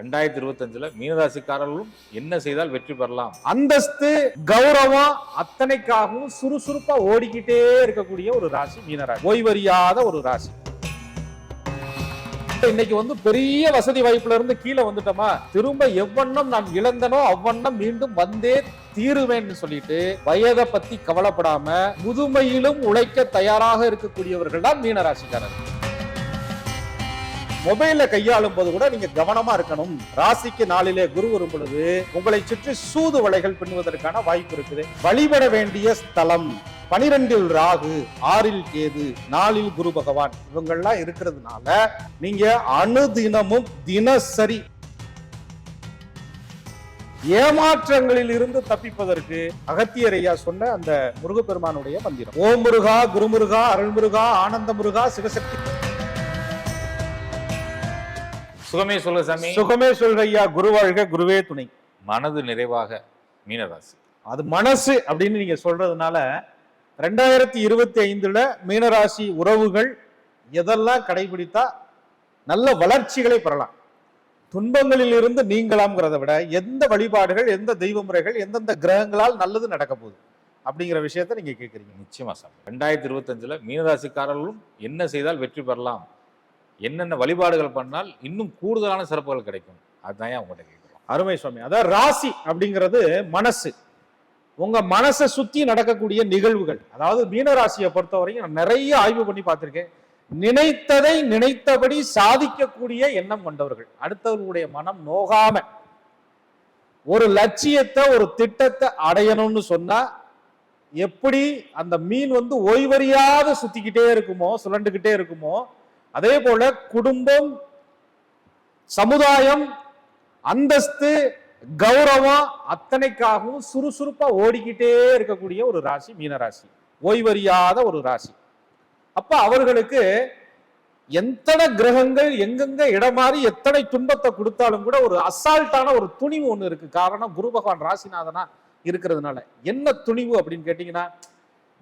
ரெண்டாயிரத்தி இருபத்தஞ்சுல மீனராசிக்காரர்களும் என்ன செய்தால் வெற்றி பெறலாம்? அந்தஸ்து கௌரவம் அத்தனைக்காகவும் சுறுசுறுப்பா ஓடிக்கிட்டே இருக்கக்கூடிய ஒரு ராசி மீனராசி. ஓய்வறியாத ஒரு ராசி. இன்னைக்கு வந்து பெரிய வசதி வாய்ப்புல இருந்து கீழே வந்துட்டோமா? திரும்ப எவ்வண்ணம் நான் இழந்தனோ அவ்வண்ணம் மீண்டும் வந்தே தீருவேன்னு சொல்லிட்டு வயதை பத்தி கவலைப்படாம முதுமையிலும் உழைக்க தயாராக இருக்கக்கூடியவர்கள் தான் மீனராசிக்காரர்கள். மொபைல கையாளும் போது கூட நீங்க கவனமா இருக்கணும். ராசிக்கு நாளிலே குரு வரும் பொழுது உங்களை சுற்றி சூது வலைகள் பின்னுவதற்கான வாய்ப்பு இருக்குது. வழிபட வேண்டிய ஸ்தலம் பனிரெண்டில் ராகு ஆறில் கேது நாளில் குரு பகவான் இவங்கெல்லாம் இருக்கிறதுனால நீங்க அனுதினமும் தினசரி ஏமாற்றங்களில் இருந்து தப்பிப்பதற்கு அகத்தியரையா சொன்ன அந்த முருகப்பெருமானுடைய மந்திரம். ஓம் முருகா குருமுருகா அருள்முருகா ஆனந்த முருகா சிவசக்தி சுகமே சொல்ல சாமி. சுகமே சொல்ற ஐயா குருவாழ்க குருவே துணை. மனது நிறைவாக மீனராசி. அது மனசு அப்படின்னு நீங்க சொல்றதுனால ரெண்டாயிரத்தி இருபத்தி ஐந்துல மீனராசி உறவுகள் எதெல்லாம் கடைபிடித்தா நல்ல வளர்ச்சிகளை பெறலாம். துன்பங்களில் இருந்து நீங்களாம்ங்கிறத விட எந்த வழிபாடுகள் எந்த தெய்வ முறைகள் எந்தெந்த கிரகங்களால் நல்லது நடக்க போகுது அப்படிங்கிற விஷயத்த நீங்க கேக்குறீங்க. நிச்சயமா சாமி. ரெண்டாயிரத்தி இருபத்தஞ்சுல மீனராசிக்காரர்களும் என்ன செய்தால் வெற்றி பெறலாம்? என்னென்ன வழிபாடுகள் பண்ணால் இன்னும் கூடுதலான சிறப்புகள் கிடைக்கும். அதுதான் ஏன் உங்கள்கிட்ட கேட்குறோம்? அருமை சுவாமி. அதான் ராசி அப்படிங்கிறது மனசு. உங்க மனசை சுத்தி நடக்கக்கூடிய நிகழ்வுகள். அதாவது மீனராசியை பொறுத்த வரைக்கும் நான் நிறைய ஆய்வு பண்ணி பார்த்துருக்கேன். நினைத்ததை நினைத்தபடி சாதிக்கக்கூடிய எண்ணம் கொண்டவர்கள். அடுத்தவர்களுடைய மனம் நோகாம. ஒரு லட்சியத்தை ஒரு திட்டத்தை அடையணும்னு சொன்னா எப்படி அந்த மீன் வந்து ஓய்வறியாத சுத்திக்கிட்டே இருக்குமோ சுழண்டுகிட்டே இருக்குமோ அதே போல குடும்பம் சமுதாயம் அந்தஸ்து கௌரவம் அத்தனைக்காகவும் சுறுசுறுப்பா ஓடிக்கிட்டே இருக்கக்கூடிய ஒரு ராசி மீனராசி ஓய்வறியாத ஒரு ராசி. அப்ப அவர்களுக்கு எத்தனை கிரகங்கள் எங்கெங்க இடமாறி எத்தனை துன்பத்தை கொடுத்தாலும் கூட ஒரு அசால்ட்டான ஒரு துணிவு ஒண்ணு இருக்கு. காரணம் குரு பகவான் ராசிநாதனா இருக்கிறதுனால. என்ன துணிவு அப்படின்னு கேட்டீங்கன்னா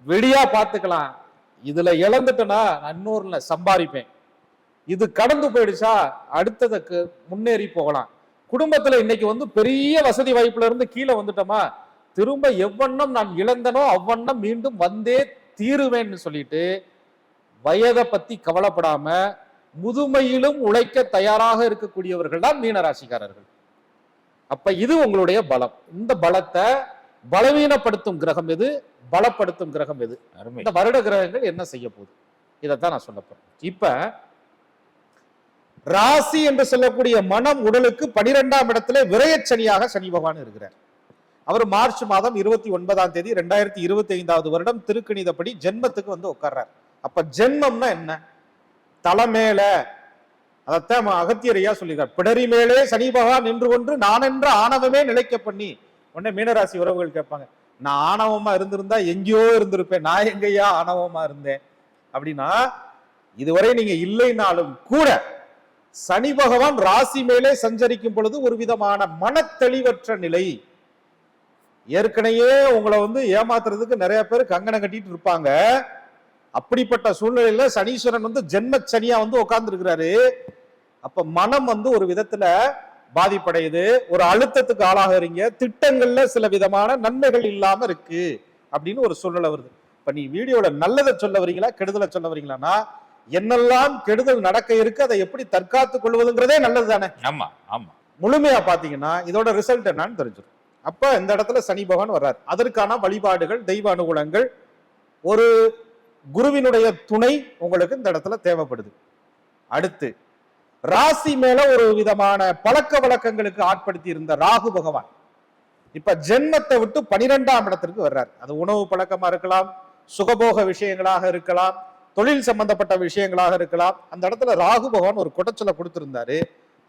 வெடியா பார்த்துக்கலாம். இதுல இழந்துட்டேன்னா நான் இன்னொருல சம்பாதிப்பேன். இது கடந்து போயிடுச்சா? அடுத்ததுக்கு முன்னேறி போகலாம். குடும்பத்துல இன்னைக்கு வந்து பெரிய வசதி வாய்ப்புல இருந்து கீழே வந்துட்டோமா? திரும்ப எவ்வண்ணம் நான் இழந்தனோ அவ்வண்ணம் மீண்டும் வந்தே தீருவேன்னு சொல்லிட்டு வயதை பத்தி கவலைப்படாம முதுமையிலும் உழைக்க தயாராக இருக்கக்கூடியவர்கள் தான் மீனராசிக்காரர்கள். அப்ப இது உங்களுடைய பலம். இந்த பலத்தை பலவீனப்படுத்தும் கிரகம் எது? பலப்படுத்தும் கிரகம் எது? அருமை. இந்த வருட கிரகங்கள் என்ன செய்ய போகுது? இதைத்தான் நான் சொல்ல போறேன். இப்ப ராசி என்று சொல்லக்கூடிய மனம் உடலுக்கு பனிரெண்டாம் இடத்துல விரயச்சனியாக சனி பகவான் இருக்கிறார். அவர் மார்ச் மாதம் இருபத்தி ஒன்பதாம் தேதி ரெண்டாயிரத்தி இருபத்தி ஐந்தாவது வருடம் திருக்கணிதப்படி ஜென்மத்துக்கு வந்து உட்கார்றார். அப்ப ஜென்மம்னா என்ன? தலை மேல. அதைத்தான் ம- சொல்லியிருக்கார். பிடரி மேலே சனி பகவான் நின்று கொண்டு நான் என்ற ஆணவமே நிலைக்க பண்ணி. உடனே மீனராசி உறவுகள் கேட்பாங்க நான் ஆணவமா இருந்திருந்தா எங்கேயோ இருந்திருப்பேன். நான் எங்கேயா ஆணவமா இருந்தேன்? அப்படின்னா இதுவரை நீங்க இல்லைனாலும் கூட சனி பகவான் ராசி மேலே சஞ்சரிக்கும் பொழுது ஒரு விதமான மனத்தெளிவற்ற நிலை. ஏற்கனவே உங்களை வந்து ஏமாத்துறதுக்கு நிறைய பேர் கங்கணம் கட்டிட்டு இருப்பாங்க. அப்படிப்பட்ட சூழ்நிலையில சனீஸ்வரன் வந்து ஜென்ம சனியா வந்து உட்கார்ந்து இருக்கிறாரு அப்ப மனம் வந்து ஒரு விதத்துல பாதிப்படையுது. ஒரு அழுத்தத்துக்கு ஆளாகிறீங்க. திட்டங்கள்ல சில விதமான நன்மைகள் இல்லாம இருக்கு. அப்படின்னு ஒரு சூழ்நிலை வருது. இப்ப நீ வீடியோல நல்லதை சொல்ல வரீங்களா கெடுதலை சொல்ல வரீங்களான்னா என்னெல்லாம் கெடுதல் நடக்க இருக்கு அதை எப்படி தற்காத்துக் கொள்வதுங்கிறதே நல்லது தானே ஆமா ஆமா. முழுமையா பாத்தீங்கன்னா இதோட ரிசல்ட் என்னன்னு தெரிஞ்சிடும். அப்ப இந்த இடத்துல சனி பகவான் வர்றார். அதற்கான வழிபாடுகள் தெய்வ அனுகூலங்கள் ஒரு குருவினுடைய துணை உங்களுக்கு இந்த இடத்துல தேவைப்படுது. அடுத்து ராசி மேல ஒரு விதமான பழக்க வழக்கங்களுக்கு ஆட்படுத்தி இருந்த ராகு பகவான். இப்ப ஜென்மத்தை விட்டு பனிரெண்டாம் இடத்திற்கு வர்றார். அது உணவு பழக்கமா இருக்கலாம் சுகபோக விஷயங்களாக இருக்கலாம் தொழில் சம்பந்தப்பட்ட விஷயங்களாக இருக்கலாம். அந்த இடத்துல ராகு பகவான் ஒரு குடைச்சலை கொடுத்திருந்தாரு.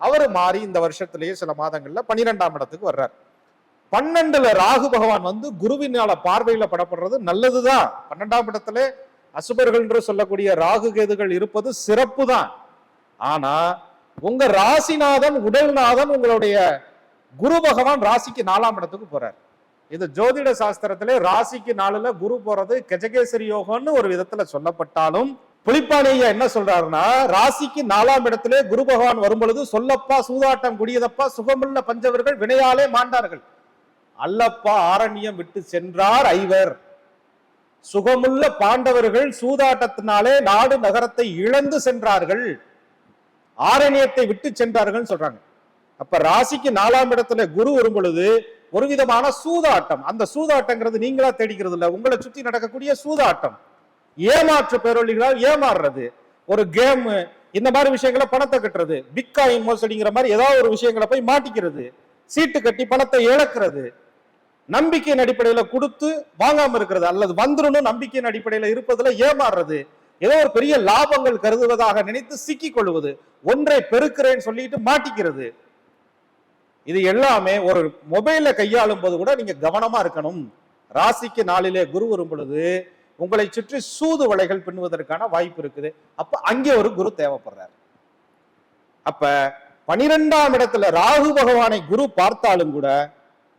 அவர் மாறி இந்த வருஷத்திலேயே சில மாதங்கள்ல பன்னிரெண்டாம் இடத்துக்கு வர்றார். பன்னெண்டுல ராகு பகவான் வந்து குருவினால பார்வையில படப்படுறது நல்லதுதான். பன்னெண்டாம் இடத்துல அசுபர்கள் என்று சொல்லக்கூடிய ராகு கேதுகள் இருப்பது சிறப்பு தான் ஆனா உங்க ராசிநாதன் உடல்நாதன் உங்களுடைய குரு பகவான் ராசிக்கு நாலாம் இடத்துக்கு போறார். இது ஜோதிட சாஸ்திரத்திலே ராசிக்கு நாளில் குரு போறது கஜகேசரி யோகம்னு ஒரு விதத்துல சொல்லப்பட்டாலும் புலிப்பாணி என்ன சொல்றாருன்னா ராசிக்கு நாலாம் இடத்திலே குரு பகவான் வரும் பொழுது சொல்லப்பா சூதாட்டம் குடியதப்பா சுகமுள்ள பஞ்சவர்கள் வினையாலே மாண்டார்கள். அல்லப்பா ஆரண்யம் விட்டு சென்றார் ஐவர். சுகமுள்ள பாண்டவர்கள் சூதாட்டத்தினாலே நாடு நகரத்தை இழந்து சென்றார்கள். ஆரண்யத்தை விட்டு சென்றார்கள் சொல்றாங்க. அப்ப ராசிக்கு நாலாம் இடத்துல குரு வரும் பொழுது ஒரு விதமான சூதாட்டம். அந்த சூதாட்டங்கிறது நீங்களா தேடிக்கிறது இல்லை உங்களை சுத்தி நடக்கக்கூடிய சூதாட்டம். ஏமாற்று பேரொழிகளால் ஏமாறுறது. ஒரு கேம் இந்த மாதிரி விஷயங்களை பணத்தை கட்டுறது. பிட்காயின் மோசடிங்கிற மாதிரி ஏதாவது ஒரு விஷயங்களை போய் மாட்டிக்கிறது. சீட்டு கட்டி பணத்தை இழக்கிறது. நம்பிக்கையின் அடிப்படையில கொடுத்து வாங்காம இருக்கிறது. அல்லது வந்துடணும் நம்பிக்கையின் அடிப்படையில இருப்பதுல ஏமாறுறது. ஏதோ ஒரு பெரிய லாபங்கள் கருதுவதாக நினைத்து சிக்கிக் கொள்வது. ஒன்றை பெருக்கிறேன்னு சொல்லிட்டு மாட்டிக்கிறது. இது எல்லாமே ஒரு மொபைல கையாளும் போது கூட நீங்க கவனமா இருக்கணும். ராசிக்கு நாளிலே குரு வரும் பொழுது உங்களை சுற்றி சூது வலைகள் பின்னுவதற்கான வாய்ப்பு இருக்குது. அப்ப அங்கே ஒரு குரு தேவைப்படுறார். அப்ப பனிரெண்டாம் இடத்துல ராகு பகவானை குரு பார்த்தாலும் கூட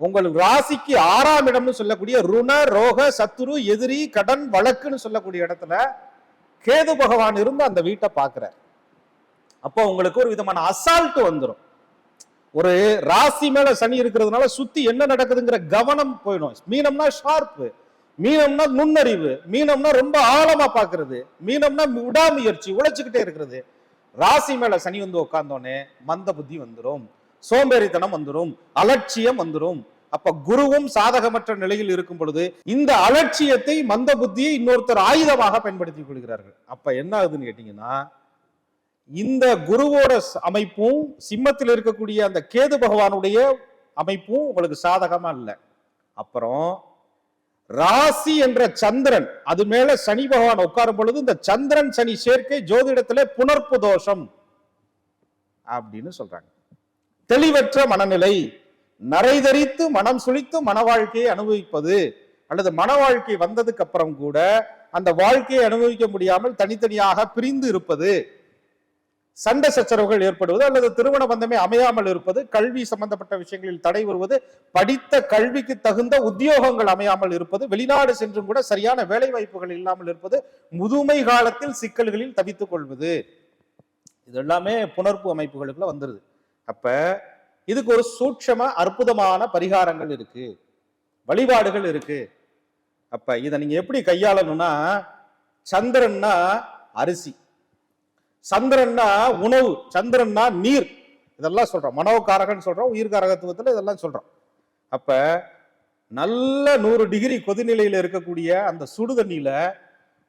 உங்கள் ராசிக்கு ஆறாம் இடம்னு சொல்லக்கூடிய ருண ரோக சத்துரு எதிரி கடன் வழக்குன்னு சொல்லக்கூடிய இடத்துல கேது பகவான் இருந்து அந்த வீட்டை பார்க்கிறார். அப்போ உங்களுக்கு ஒரு விதமான அசால்ட்டு வந்துடும் ஒரு ராசி மேல சனி இருக்கிறதுனால சுத்தி என்ன நடக்குதுங்கிற கவனம் போயிடும். மீனம்னா ஷார்ப்பு மீனம்னா நுண்ணறிவு மீனம்னா ரொம்ப ஆழமா பாக்குறது மீனம்னா விடாமுயற்சி உழைச்சுக்கிட்டே இருக்கிறது. ராசி மேல சனி வந்து உட்கார்ந்தோடனே மந்த புத்தி வந்துடும் சோம்பேறித்தனம் வந்துடும் அலட்சியம் வந்துடும் அப்ப குருவும் சாதகமற்ற நிலையில் இருக்கும் பொழுது இந்த அலட்சியத்தை மந்த புத்தியை இன்னொருத்தர் ஆயுதமாக பயன்படுத்திக் கொள்கிறார்கள். அப்ப என்ன ஆகுதுன்னு கேட்டீங்கன்னா இந்த குருவோட அமைப்பும் சிம்மத்தில் இருக்கக்கூடிய அந்த கேது பகவானுடைய அமைப்பும் உங்களுக்கு சாதகமா இல்லை. அப்புறம் ராசி என்ற சந்திரன் அது மேல சனி பகவான் உட்காரும் பொழுது இந்த சந்திரன் சனி சேர்க்கை ஜோதிடத்துல புனர்ப்பு தோஷம் அப்படின்னு சொல்றாங்க. தெளிவற்ற மனநிலை நரைதரித்து மனம் சுழித்து மன வாழ்க்கையை அனுபவிப்பது அல்லது மன வாழ்க்கை வந்ததுக்கு அப்புறம் கூட அந்த வாழ்க்கையை அனுபவிக்க முடியாமல் தனித்தனியாக பிரிந்து இருப்பது சண்டை சச்சரவுகள் ஏற்படுவது அல்லது திருமண பந்தமே அமையாமல் இருப்பது கல்வி சம்பந்தப்பட்ட விஷயங்களில் தடை வருவது படித்த கல்விக்கு தகுந்த உத்தியோகங்கள் அமையாமல் இருப்பது வெளிநாடு சென்றும் கூட சரியான வேலை வாய்ப்புகள் இல்லாமல் இருப்பது முதுமை காலத்தில் சிக்கல்களில் தவித்துக் கொள்வது. இது எல்லாமே புணர்ப்பு அமைப்புகளுக்குள்ள வந்துருது. அப்ப இதுக்கு ஒரு சூட்சம அற்புதமான பரிகாரங்கள் இருக்கு. வழிபாடுகள் இருக்கு. அப்ப இதை நீங்க எப்படி கையாளணும்னா சந்திரன்னா அரிசி. சந்திரன்னா உணவு சந்திரன்னா நீர். இதெல்லாம் சொல்கிறோம் மனோகாரகன் சொல்கிறோம் உயிர்காரகத்துவத்தில் இதெல்லாம் சொல்கிறோம் அப்போ நல்ல நூறு டிகிரி கொதிநிலையில் இருக்கக்கூடிய அந்த சுடு தண்ணியில்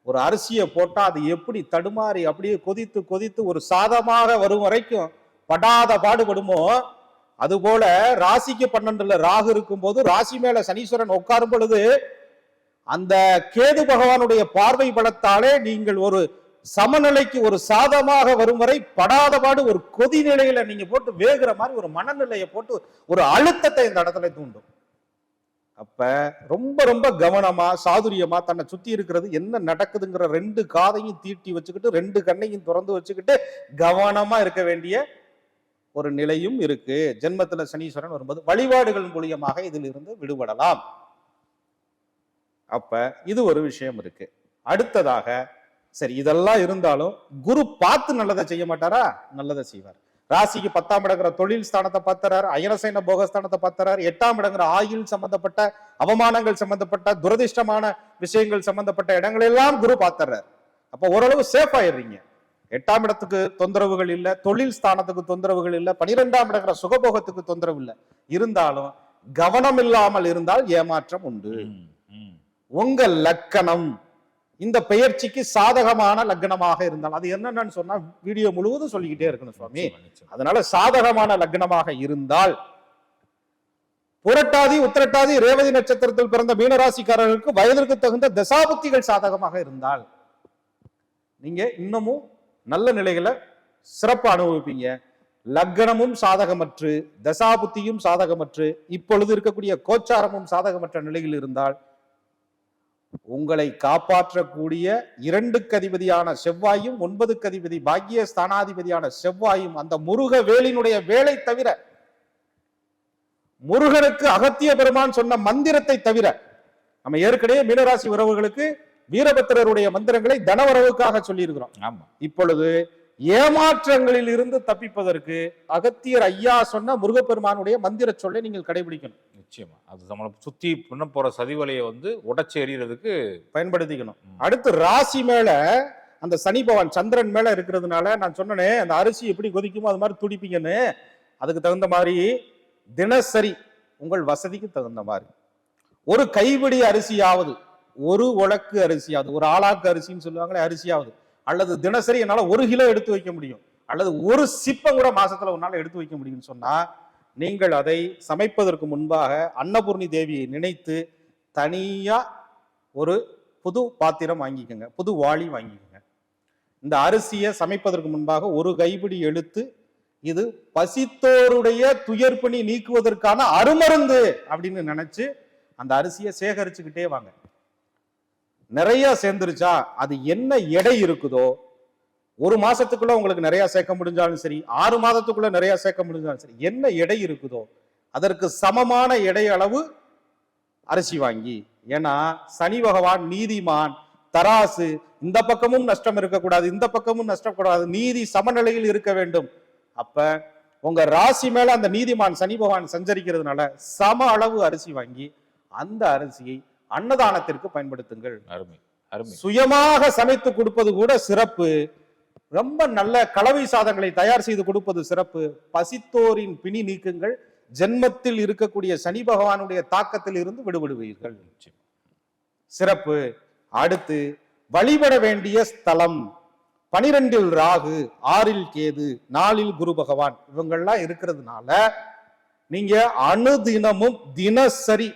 ஒரு அரிசியை போட்டால் அது எப்படி தடுமாறி அப்படியே கொதித்து கொதித்து ஒரு சாதமாக வரும் வரைக்கும் படாத பாடுபடுமோ அதுபோல ராசிக்கு பன்னெண்டுல ராகு இருக்கும்போது ராசி மேல சனீஸ்வரன் உட்காரும் பொழுது அந்த கேது பகவானுடைய பார்வை பலத்தாலே நீங்கள் ஒரு சமநிலைக்கு ஒரு சாதமாக வரும் வரை படாத பாடு ஒரு கொதி நிலையில நீங்க போட்டு வேகிற மாதிரி ஒரு மனநிலையை போட்டு ஒரு அழுத்தத்தை இந்த இடத்துல தூண்டும். அப்ப ரொம்ப ரொம்ப கவனமா சாதுரியமா தன்னை சுத்தி இருக்கிறது என்ன நடக்குதுங்கிற ரெண்டு காதையும் தீட்டி வச்சுக்கிட்டு ரெண்டு கண்ணையும் திறந்து வச்சுக்கிட்டு கவனமா இருக்க வேண்டிய ஒரு நிலையும் இருக்கு. ஜென்மத்துல சனீஸ்வரன் வரும்போது வழிபாடுகள் மூலியமாக இதில் இருந்து விடுபடலாம். அப்ப இது ஒரு விஷயம் இருக்கு. அடுத்ததாக சரி இதெல்லாம் இருந்தாலும் குரு பார்த்து நல்லதை செய்ய மாட்டாரா? நல்லதை செய்வார். ராசிக்கு பத்தாம் இடங்கிற தொழில் ஸ்தானத்தை பார்த்துறாரு அயனசைன போகஸ்தானத்தை பார்த்துறாரு எட்டாம் இடங்கிற ஆயுள் சம்பந்தப்பட்ட அவமானங்கள் சம்பந்தப்பட்ட துரதிர்ஷ்டமான விஷயங்கள் சம்பந்தப்பட்ட இடங்கள் எல்லாம் குரு பார்த்துறாரு. அப்ப ஓரளவு சேஃப் ஆயிடுறீங்க. எட்டாம் இடத்துக்கு தொந்தரவுகள் இல்ல தொழில் ஸ்தானத்துக்கு தொந்தரவுகள் இல்ல பனிரெண்டாம் இடங்கிற சுகபோகத்துக்கு தொந்தரவு இல்ல. இருந்தாலும் கவனம் இல்லாமல் இருந்தால் ஏமாற்றம் உண்டு. உங்க லக்கணம் இந்த பெயர்ச்சிக்கு சாதகமான லக்னமாக இருந்தால் அது என்னன்னு சொன்னா வீடியோ முழுவதும் சொல்லிக்கிட்டே இருக்கணும் சுவாமி. அதனால சாதகமான லக்னமாக இருந்தால் புரட்டாதி உத்திரட்டாதி ரேவதி நட்சத்திரத்தில் பிறந்த மீனராசிக்காரர்களுக்கு வயதிற்கு தகுந்த தசாபுத்திகள் சாதகமாக இருந்தால் நீங்க இன்னமும் நல்ல நிலைகளை சிறப்பு அனுபவிப்பீங்க லக்னமும் சாதகமற்று தசாபுத்தியும் சாதகமற்று இப்பொழுது இருக்கக்கூடிய கோச்சாரமும் சாதகமற்ற நிலையில் இருந்தால் உங்களை காப்பாற்றக்கூடிய இரண்டுக்கு அதிபதியான செவ்வாயும் ஒன்பதுக்கு அதிபதி பாக்கிய ஸ்தானாதிபதியான செவ்வாயும் அந்த முருக வேலினுடைய வேலை தவிர முருகனுக்கு அகத்திய பெருமான் சொன்ன மந்திரத்தை தவிர நம்ம ஏற்கனவே மீனராசி உறவுகளுக்கு வீரபத்திரருடைய மந்திரங்களை தனவரவுக்காக சொல்லியிருக்கிறோம். ஆமா. இப்பொழுது ஏமாற்றங்களில் இருந்து தப்பிப்பதற்கு அகத்தியர் ஐயா சொன்ன முருகப்பெருமானுடைய மந்திர சொல்லை நீங்கள் கடைபிடிக்கணும். நிச்சயமா. அது நம்மளை சுத்தி பின்ன போற சதிவலையை வந்து உடைச்சு எறியறதுக்கு பயன்படுத்திக்கணும். அடுத்து ராசி மேல அந்த சனி பகவான் சந்திரன் மேல இருக்கிறதுனால நான் சொன்னனே அந்த அரிசி எப்படி கொதிக்குமோ அது மாதிரி துடிப்பீங்கன்னு. அதுக்கு தகுந்த மாதிரி தினசரி உங்கள் வசதிக்கு தகுந்த மாதிரி. ஒரு கைப்பிடி அரிசியாவது ஒரு உலக்கு அரிசியாவது ஒரு ஆளாக்கு அரிசின்னு சொல்லுவாங்களே அரிசியாவது. அல்லது தினசரி என்னால் ஒரு கிலோ எடுத்து வைக்க முடியும். அல்லது ஒரு சிப்பம் கூட மாசத்துல ஒரு நாள் எடுத்து வைக்க முடியும்னு சொன்னா நீங்கள் அதை சமைப்பதற்கு முன்பாக அன்னபூர்ணி தேவியை நினைத்து தனியா ஒரு புது பாத்திரம் வாங்கிக்கோங்க புது வாளி வாங்கிக்கோங்க. இந்த அரிசியை சமைப்பதற்கு முன்பாக ஒரு கைப்பிடி எழுத்து இது பசித்தோருடைய துயர்பணி நீக்குவதற்கான அருமருந்து அப்படின்னு நினைச்சு அந்த அரிசியை சேகரிச்சுக்கிட்டே வாங்க. நிறைய சேர்ந்துருச்சா? அது என்ன எடை இருக்குதோ ஒரு மாசத்துக்குள்ள உங்களுக்கு நிறைய சேர்க்க முடிஞ்சாலும் சரி ஆறு மாதத்துக்குள்ள நிறைய சேர்க்க முடிஞ்சாலும் சரி என்ன எடை இருக்குதோ அதற்கு சமமான எடை அளவு அரிசி வாங்கி. ஏன்னா சனி பகவான் நீதிமான் தராசு இந்த பக்கமும் நஷ்டம் இருக்கக்கூடாது இந்த பக்கமும் நஷ்டப்படாது நீதி சமநிலையில் இருக்க வேண்டும். அப்ப உங்க ராசி மேல அந்த நீதிமான் சனி பகவான் சஞ்சரிக்கிறதுனால சம அளவு அரிசி வாங்கி அந்த அரிசியை அன்னதானத்திற்கு பயன்படுத்துங்கள். அருமை அருமை. சுயமாக சமைத்து கொடுப்பது கூட சிறப்பு. ரொம்ப நல்ல கலவை சாதங்களை தயார் செய்து கொடுப்பது சிறப்பு. பசித்தோரின் பிணி நீக்குங்கள். ஜென்மத்தில் இருக்கக்கூடிய சனி பகவானுடைய தாக்கத்தில் இருந்து விடுபடுவீர்கள். சிறப்பு. அடுத்து வழிபட வேண்டிய ஸ்தலம். பனிரெண்டில் ராகு ஆறில் கேது நாலில் குரு பகவான். இவங்கெல்லாம் இருக்கிறதுனால நீங்க அனுதினமும் தினசரி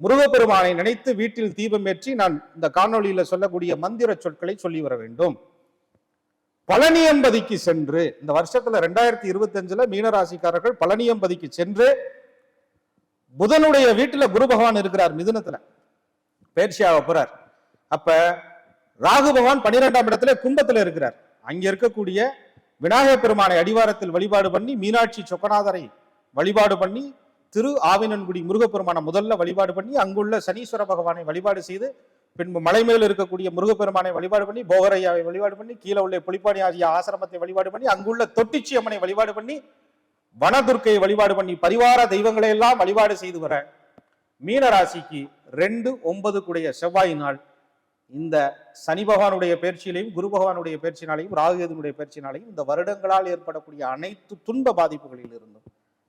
முருகப்பெருமானை நினைத்து வீட்டில் தீபம் ஏற்றி நான் இந்த காணொளியில சொல்லக்கூடிய மந்திர சொற்களை சொல்லி வர வேண்டும். பழனியம்பதிக்கு சென்று இந்த வருஷத்துல ரெண்டாயிரத்தி இருபத்தி அஞ்சுல மீனராசிக்காரர்கள் பழனியம்பதிக்கு சென்று புதனுடைய வீட்டுல குரு பகவான் இருக்கிறார் மிதுனத்துல பேர்ஷியாவை போறார். அப்ப ராகு பகவான் பன்னிரெண்டாம் இடத்துல கும்பத்துல இருக்கிறார். அங்க இருக்கக்கூடிய விநாயகப் பெருமானை அடிவாரத்தில் வழிபாடு பண்ணி மீனாட்சி சொக்கநாதரை வழிபாடு பண்ணி திரு ஆவினன்குடி முருகப்பெருமானை முதல்ல வழிபாடு பண்ணி அங்குள்ள சனீஸ்வர பகவானை வழிபாடு செய்து பின்பு மலை மேல் இருக்கக்கூடிய முருகப்பெருமானை வழிபாடு பண்ணி போகரையாவை வழிபாடு பண்ணி கீழே உள்ள புலிப்பாணி ஆகிய ஆசிரமத்தை வழிபாடு பண்ணி அங்குள்ள தொட்டிச்சி அம்மனை வழிபாடு பண்ணி வனதுர்க்கையை வழிபாடு பண்ணி பரிவார தெய்வங்களை எல்லாம் வழிபாடு செய்து வர மீன ராசிக்கு ரெண்டு ஒன்பது கூடிய செவ்வாய் நாள். இந்த சனி பகவானுடைய பயிற்சியிலையும் குரு பகவானுடைய பயிற்சினாலையும் ராகுகேதுனுடைய பயிற்சினாலையும் இந்த வருடங்களால் ஏற்படக்கூடிய அனைத்து துன்ப பாதிப்புகளில் இருந்தும்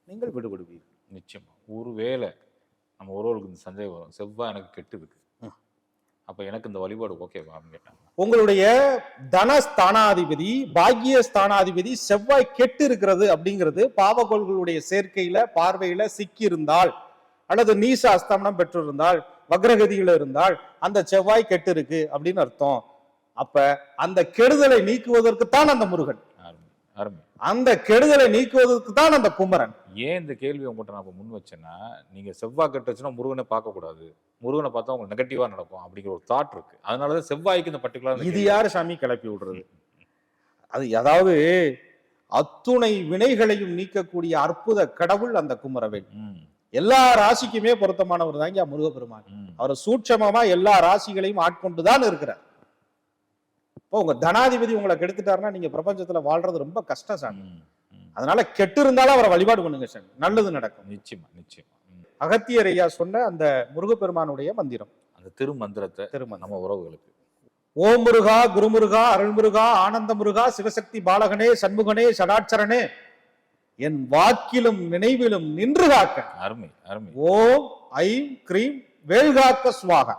நீங்கள் விடுபடுவீர்கள். நிச்சயமா. ஒருவேளை நம்ம ஒருவருக்கு இந்த சந்தேகம் வரும். செவ்வாய் எனக்கு கெட்டு இருக்கு. அப்ப எனக்கு இந்த வழிபாடு ஓகேவா அப்படின்னு கேட்டாங்க. உங்களுடைய தனஸ்தானாதிபதி பாக்கிய ஸ்தானாதிபதி செவ்வாய் கெட்டு இருக்கிறது அப்படிங்கிறது பாவகோள்களுடைய சேர்க்கையில பார்வையில சிக்கி இருந்தால் அல்லது நீச அஸ்தமனம் பெற்றிருந்தால் வக்ரகதியில இருந்தால் அந்த செவ்வாய் கெட்டு இருக்கு அப்படின்னு அர்த்தம். அப்ப அந்த கெடுதலை நீக்குவதற்கு தான் அந்த முருகன். அந்த கெடுதலை நீக்குவதற்கு தான் அந்த குமரன். ஏன் இந்த கேள்வி உங்கள்கிட்ட நான் இப்ப முன் வச்சேன்னா நீங்க செவ்வாய் கெட்டு வச்சுன்னா முருகனை பார்க்க கூடாது முருகனை பார்த்தா உங்களுக்கு நெகட்டிவா நடக்கும் அப்படிங்கிற ஒரு தாட் இருக்கு. அதனாலதான் செவ்வாய்க்கு இந்த பர்டிகுலர் இது யாரு சாமி கிளப்பி விடுறது? அது அதாவது அத்துணை வினைகளையும் நீக்கக்கூடிய அற்புத கடவுள் அந்த குமரவேல். எல்லா ராசிக்குமே பொருத்தமானவர் தாங்க முருகப்பெருமான். அவர் சூட்சமமா எல்லா ராசிகளையும் ஆட்கொண்டுதான் இருக்கிறார். இப்போ உங்க தனாதிபதி உங்களை கெடுத்துட்டாருன்னா நீங்க பிரபஞ்சத்துல வாழ்றது ரொம்ப கஷ்டம் சாமி. அதனால கெட்டு இருந்தாலும் அவரை வழிபாடு பண்ணுங்க சாமி. நல்லது நடக்கும். நிச்சயமா நிச்சயமா. அகத்தியர் ஐயா சொன்ன அந்த முருகப்பெருமானுடைய மந்திரம். அந்த திருமந்திரத்தை திருமணம் நம்ம உறவுகளுக்கு. ஓம் முருகா குருமுருகா அருள்முருகா ஆனந்த முருகா சிவசக்தி பாலகனே சண்முகனே சடாட்சரனே என் வாக்கிலும் நினைவிலும் நின்று காக்க. அருமை அருமை. ஓம் ஐம் கிரீம் வேல்காக்க சுவாகா.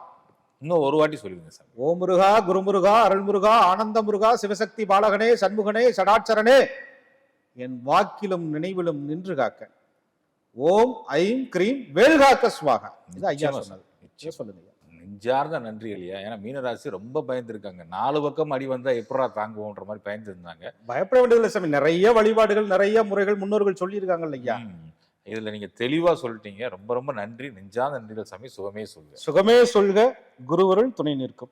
இன்னும் ஒரு வாட்டி சொல்லிடுங்க சார். ஓம் முருகா குருமுருகா அருள்முருகா ஆனந்த முருகா சிவசக்தி பாலகனே சண்முகனே சடாட்சரனே. என் வாக்கிலும் நினைவிலும் நின்று காக்க. ஓம் ஐம் கிரீம் வேல்காக்க சுவாகா. இது ஐயா சொன்னது. சொல்லுங்க. நெஞ்சார்ந்த நன்றி இல்லையா ஏன்னா மீனராசி ரொம்ப பயந்துருக்காங்க. நாலு பக்கம் அடி வந்தா எப்படா தாங்குவோன்ற மாதிரி பயந்து இருந்தாங்க பயப்பட வேண்டியதில்லை சாமி. நிறைய வழிபாடுகள் நிறைய முறைகள் முன்னோர்கள் சொல்லியிருக்காங்கல்ல ஐயா. ம். இதுல நீங்க தெளிவா சொல்லிட்டீங்க. ரொம்ப ரொம்ப நன்றி. நெஞ்சார்ந்த நன்றிகள் சாமி. சுகமே சொல்லுங்க சுகமே சொல்க. குருவருள் துணை நிற்கும்.